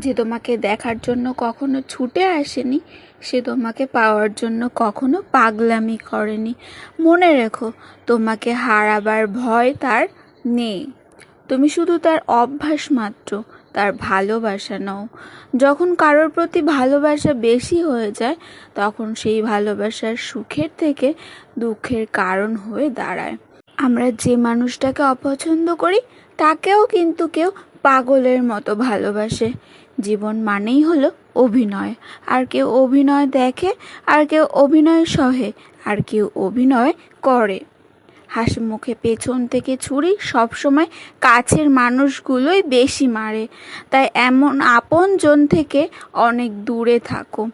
যে তোমাকে দেখার জন্য কখনো ছুটে আসেনি, সে তোমাকে পাওয়ার জন্য কখনো পাগলামি করেনি। মনে রেখো, তোমাকে হারাবার ভয় তার নেই। তুমি শুধু তার অভ্যাস মাত্র, তার ভালোবাসা নাও। যখন কারোর প্রতি ভালোবাসা বেশি হয়ে যায়, তখন সেই ভালোবাসার সুখের থেকে দুঃখের কারণ হয়ে দাঁড়ায়। আমরা যে মানুষটাকে অপছন্দ করি, তাকেও কিন্তু কেউ পাগলের মতো ভালোবাসে। জীবন মানেই হলো অভিনয়। আর কেউ অভিনয় দেখে, আর কেউ অভিনয় সহে, আর কেউ অভিনয় করে। হাসি মুখে পেছন থেকে ছুরি সবসময় কাছের মানুষগুলোই বেশি মারে। তাই এমন আপনজন থেকে অনেক দূরে থাকো।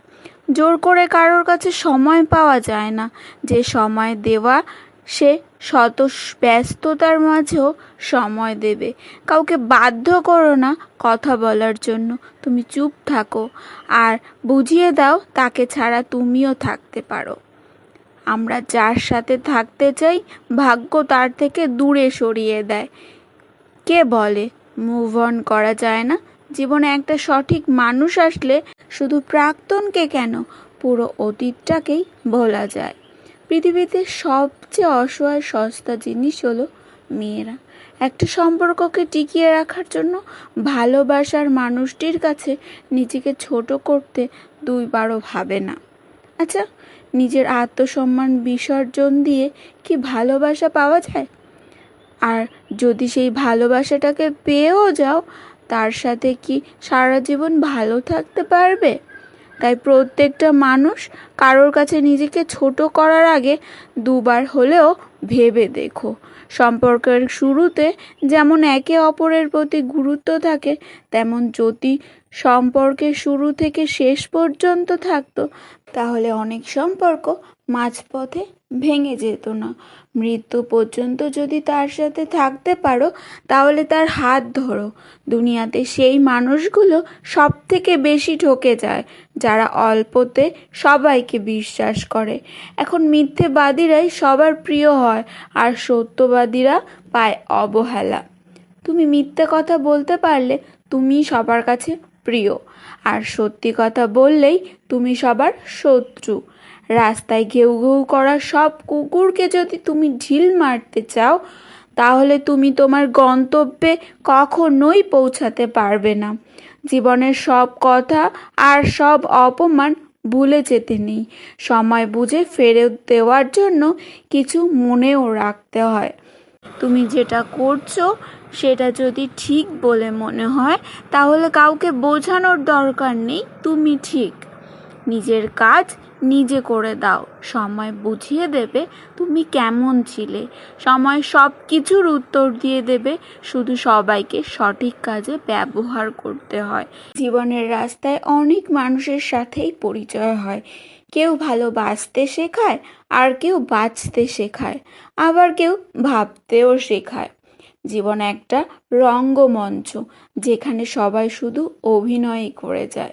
জোর করে কারোর কাছে সময় পাওয়া যায় না। যে সময় দেওয়া সে শত ব্যস্ততার মাঝেও সময় দেবে। কাউকে বাধ্য করো না কথা বলার জন্য। তুমি চুপ থাকো আর বুঝিয়ে দাও তাকে ছাড়া তুমিও থাকতে পারো। আমরা যার সাথে থাকতে চাই, ভাগ্য তার থেকে দূরে সরিয়ে দেয়। কে বলে? মুভ অন করা যায় না। জীবনে একটা সঠিক মানুষ আসলে শুধু প্রাক্তনকে কেন? পুরো অতীতটাকেই বলা যায়। পৃথিবীতে সবচেয়ে অসহায়, সস্তা জিনিস হলো মেয়েরা। একটা সম্পর্ককে টিকিয়ে রাখার জন্য ভালোবাসার মানুষটির কাছে নিজেকে ছোট করতে দুইবারও ভাবে না। আচ্ছা নিজের আত্মসম্মান বিসর্জন দিয়ে কি ভালোবাসা পাওয়া যায়? আর যদি সেই ভালোবাসাটাকে পেয়েও যাও, তার সাথে কি সারা জীবন ভালো থাকতে পারবে? তাই প্রত্যেকটা মানুষ কারোর কাছে নিজেকে ছোট করার আগে দুবার হলেও ভেবে দেখো। সম্পর্কের শুরুতে যেমন একে অপরের প্রতি গুরুত্ব থাকে, তেমন যদি সম্পর্কের শুরু থেকে শেষ পর্যন্ত থাকতো, তাহলে অনেক সম্পর্ক মাঝপথে ভেঙে যেত না। মৃত্যু পর্যন্ত যদি তার সাথে থাকতে পারো, তাহলে তার হাত ধরো। দুনিয়াতে সেই মানুষগুলো সব থেকে বেশি ঠকে যায়, যারা অল্পতে সবাইকে বিশ্বাস করে। এখন মিথ্যেবাদীরাই সবার প্রিয় হয়, আর সত্যবাদীরা পায় অবহেলা। তুমি মিথ্যে কথা বলতে পারলে তুমি সবার কাছে প্রিয়। আর সত্যি কথা বললেই তুমি সবার শত্রু। রাস্তায় ঘেউ ঘেউ করা সব কুকুরকে যদি তুমি ঢিল মারতে চাও, তাহলে তুমি তোমার গন্তব্যে কখনোই পৌঁছাতে পারবে না। জীবনের সব কথা আর সব অপমান ভুলে যেতে নেই। সময় বুঝে ফেরত দেওয়ার জন্য কিছু মনেও রাখতে হয়। তুমি যেটা করছ সেটা যদি ঠিক বলে মনে হয়, তাহলে কাউকে বোঝানোর দরকার নেই, তুমি ঠিক। নিজের কাজ নিজে করে দাও। সময় বুঝিয়ে দেবে তুমি কেমন ছিলে। সময় সব কিছুর উত্তর দিয়ে দেবে, শুধু সবাইকে সঠিক কাজে ব্যবহার করতে হয়। জীবনের রাস্তায় অনেক মানুষের সাথেই পরিচয় হয়। কেউ ভালোবাসতে শেখায়, আর কেউ বাঁচতে শেখায়, আবার কেউ ভাবতেও শেখায়। জীবন একটা রঙ্গমঞ্চ, যেখানে সবাই শুধু অভিনয়ই করে যায়।